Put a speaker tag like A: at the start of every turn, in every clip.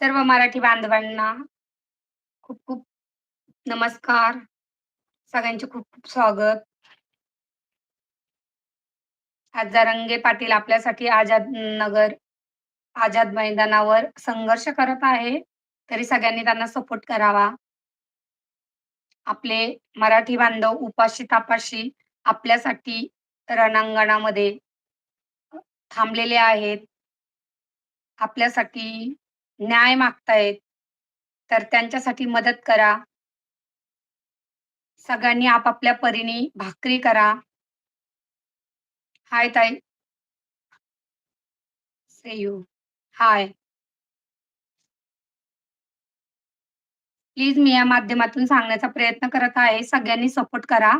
A: सर्व मराठी बांधवांना खूप खूप नमस्कार. सगळ्यांचे खूप खूप स्वागत. आज रंगे पाटील आपल्यासाठी आझाद नगर आझाद मैदानावर संघर्ष करत आहे, तरी सगळ्यांनी त्यांना सपोर्ट करावा. आपले मराठी बांधव उपाशी-तापाशी आपल्यासाठी रणांगणामध्ये थांबलेले आहेत. आपल्यासाठी न्याय मागतायत, तर त्यांच्यासाठी मदत करा. सगळ्यांनी आपापल्या परीने भाकरी करा. हाय ताई. से यू. हाय. प्लीज मी या माध्यमातून सांगण्याचा प्रयत्न करत आहे, सगळ्यांनी सपोर्ट करा.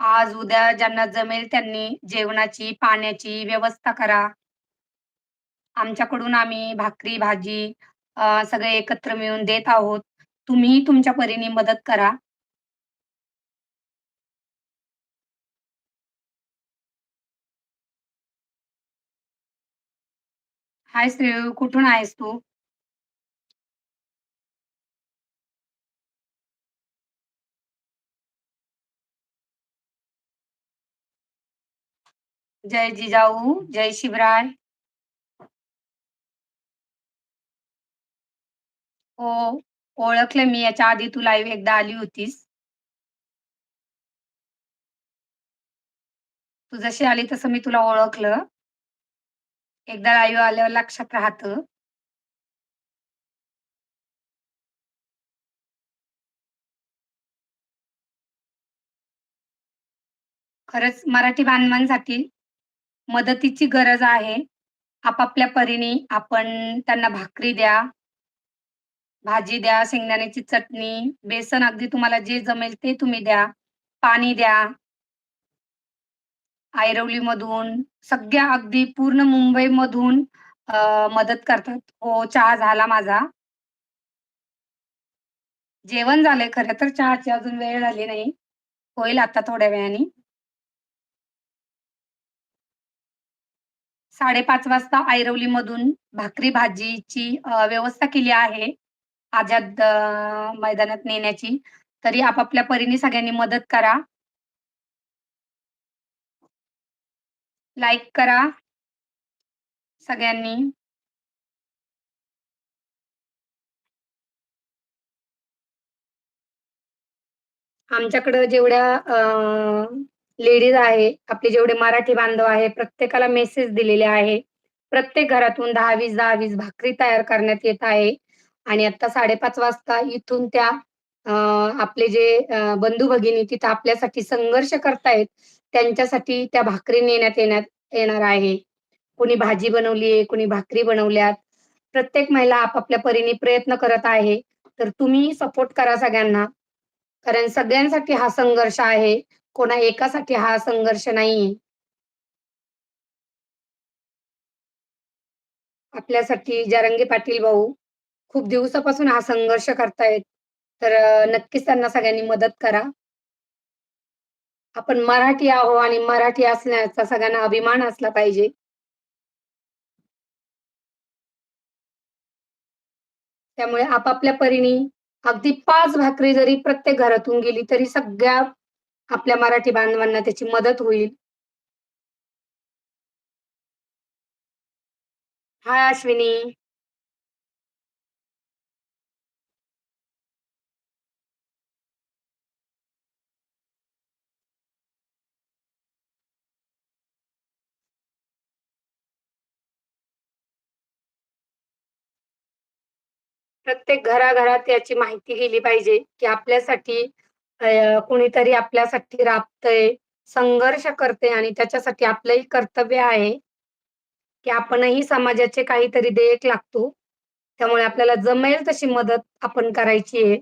A: आज, उद्या ज्यांना जमेल त्यांनी जेवणाची, पाण्याची व्यवस्था करा. आमच्याकडून आम्ही भाकरी, भाजी अ, सगळे एकत्र मिळून देत आहोत. तुम्हीही तुमच्या परीने मदत करा. हाय श्रेयू, कुठून आहेस तू? जय जिजाऊ, जय शिवराय. हो, ओळखलं मी याच्या आधी तू लाईव्ह एकदा आली होतीस. तू जशी आली तसं मी तुला ओळखलं. एकदा लाईव्ह आल्यावर लक्षात राहतं. खरंच मराठी बांधवांसाठी मदतीची गरज आहे. आपापल्या परीने आपण त्यांना भाकरी द्या. भाजी द्या, शेंगदाण्याची चटणी, बेसन अगदी तुम्हाला जे जमेल ते तुम्ही द्या. पाणी द्या. ऐरोलीमधून सगळ्या अगदी पूर्ण मुंबईमधून मधून मदत करतात. हो, चहा झाला माझा. जेवण झालंय खरं तर चहाची अजून वेळ झाली नाही. होईल आता थोड्या वेळाने. 5:30 वाजता ऐरोलीमधून भाकरी भाजीची व्यवस्था केली आहे. आझाद मैदानात नेण्याची. तरी आपापल्या परीने सगळ्यांनी मदत करा. लाईक करा. सगळ्यांनी. आमच्याकडं जेवढ्या लेडीज आहे, आपले जेवढे मराठी बांधव आहे, प्रत्येकाला मेसेज दिलेले आहे. प्रत्येक घरातून दहा वीस दहा वीस भाकरी तयार करण्यात येत आहे आणि आता 5:30 वाजता इथून त्या आपले जे बंधू-भगिनी तिथं आपल्यासाठी संघर्ष करतायत, त्यांच्यासाठी त्या भाकरी नेण्यात येण्यात येणार आहे. कुणी भाजी बनवली आहे, भाकरी बनवल्यात. प्रत्येक महिला आपापल्या परीने प्रयत्न करत आहे. तर तुम्ही सपोर्ट करा सगळ्यांना. कारण सगळ्यांसाठी हा संघर्ष आहे. कोणा एकासाठी हा संघर्ष नाहीये. आपल्यासाठी जरांगे पाटील भाऊ खूप दिवसापासून हा संघर्ष करतायत. तर अ, नक्कीच त्यांना सगळ्यांनी मदत करा. आपण मराठी आहो आणि मराठी असण्याचा सगळ्यांना अभिमान असला पाहिजे. त्यामुळे आपापल्या परीने अगदी 5 भाकरी जरी प्रत्येक घरातून गेली, तरी सगळ्या आपल्या मराठी बांधवांना त्याची मदत होईल. हाय अश्विनी. प्रत्येक घराघरात याची माहिती गेली पाहिजे की आपल्यासाठी कुणीतरी आपल्यासाठी राबतय संघर्ष करते आणि त्याच्यासाठी आपलंही कर्तव्य आहे की आपणही समाजाचे काहीतरी देयक लागतो. त्यामुळे आपल्याला जमेल तशी मदत आपण करायची आहे.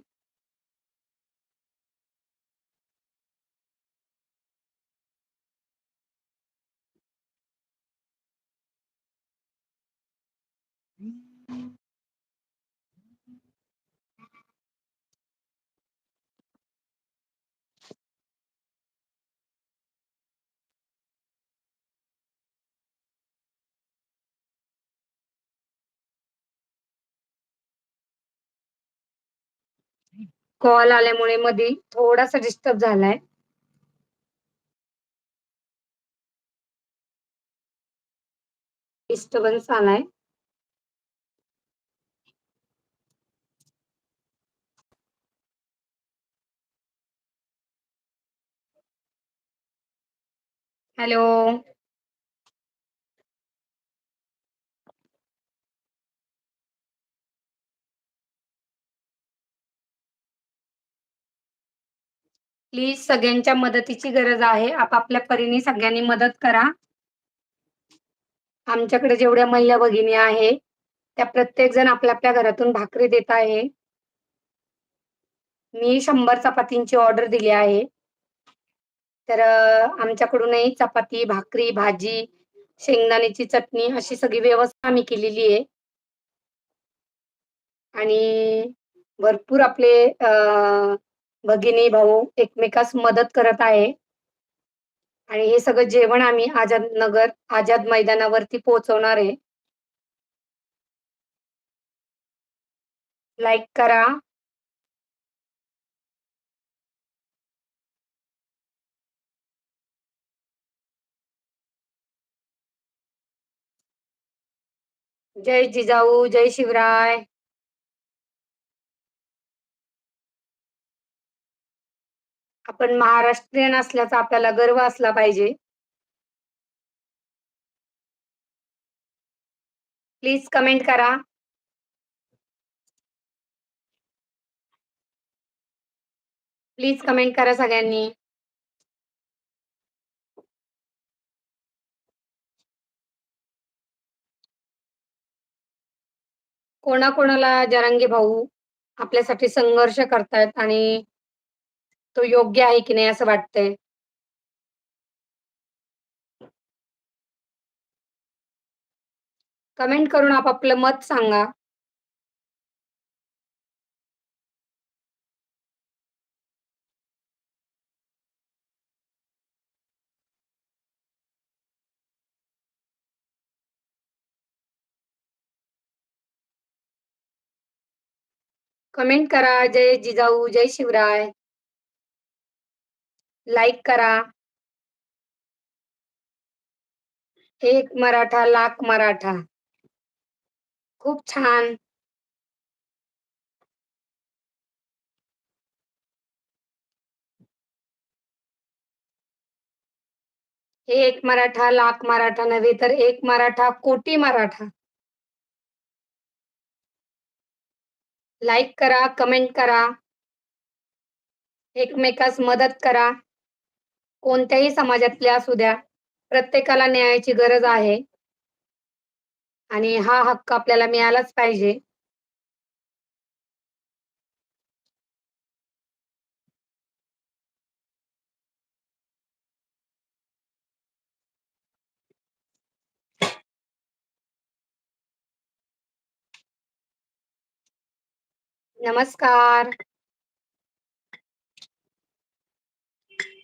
A: कॉल आल्यामुळे मध्ये थोडासा डिस्टर्ब झालाय. डिस्टर्बन्स आलाय. हॅलो. प्लीज सगळ्यांच्या मदतीची गरज आहे. आपापल्या परीने सगळ्यांनी मदत करा. आमच्याकडे जेवढ्या महिला भगिनी आहे, त्या प्रत्येक जण आपल्या आपल्या घरातून भाकरी देत आहे. मी शंभर चपातींची ऑर्डर दिली आहे. तर आमच्याकडूनही चपाती, भाकरी, भाजी, शेंगदाण्याची चटणी अशी सगळी व्यवस्था आम्ही केलेली आहे. आणि भरपूर आपले अं भगिनी, भाऊ एकमेकास मदत करत आहे. आणि हे सगळं जेवण आम्ही आझाद नगर, आझाद मैदानावरती पोहोचवणार आहे. लाईक करा. जय जिजाऊ, जय शिवराय. आपण महाराष्ट्रीयन असल्याचा आपल्याला गर्व असला पाहिजे. प्लीज कमेंट करा. प्लीज कमेंट करा सगळ्यांनी. कोणाकोणाला जरांगे भाऊ आपल्यासाठी संघर्ष करतायत आणि तो योग्य आहे की नाही असं वाटतंय? कमेंट करून आपापलं मत सांगा. कमेंट करा. जय जिजाऊ, जय शिवराय. लाईक करा. एक मराठा लाख मराठा. खूप छान. एक मराठा लाख मराठा नव्हे तर एक मराठा कोटी मराठा. लाईक करा, कमेंट करा. एकमेकास मदत करा. कोणत्याही समाजातल्या असू द्या, प्रत्येकाला न्यायाची गरज आहे. आणि हा हक्क आपल्याला मिळालाच पाहिजे. नमस्कार.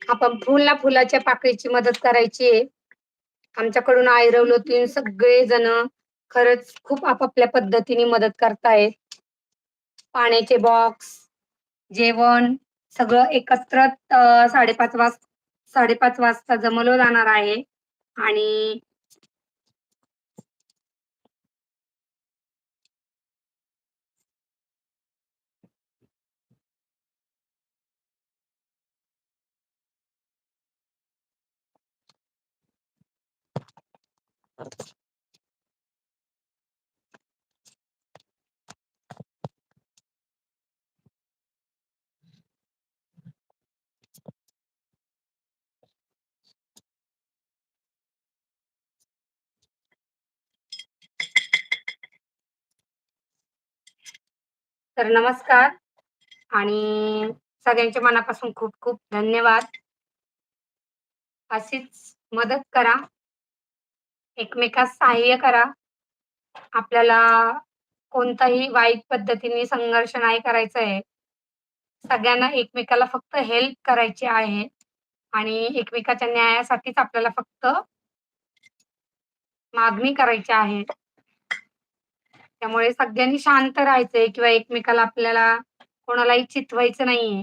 A: आपण फुलला फुलाच्या पाकळीची मदत करायची आहे. आमच्याकडून तीन सगळे जण खरंच खूप आपापल्या पद्धतीने मदत करतायत. पाण्याचे बॉक्स, जेवण सगळं एकत्र साडेपाच वाज 5:30 वाजता जमवलं जाणार आहे आणि तर नमस्कार आणि सगळ्यांच्या मनापासून खूप-खूप धन्यवाद. अशीच मदत करा. एकमेकास सहाय्य करा. आपल्याला कोणताही वाईट पद्धतीने संघर्ष नाही करायचा आहे. सगळ्यांना एकमेकाला फक्त हेल्प करायची आहे आणि एकमेकाच्या न्यायासाठीच आपल्याला फक्त मागणी करायची आहे. त्यामुळे सगळ्यांनी शांत राहायचंय किंवा एकमेकाला आपल्याला कोणालाही चितवायचं नाहीये.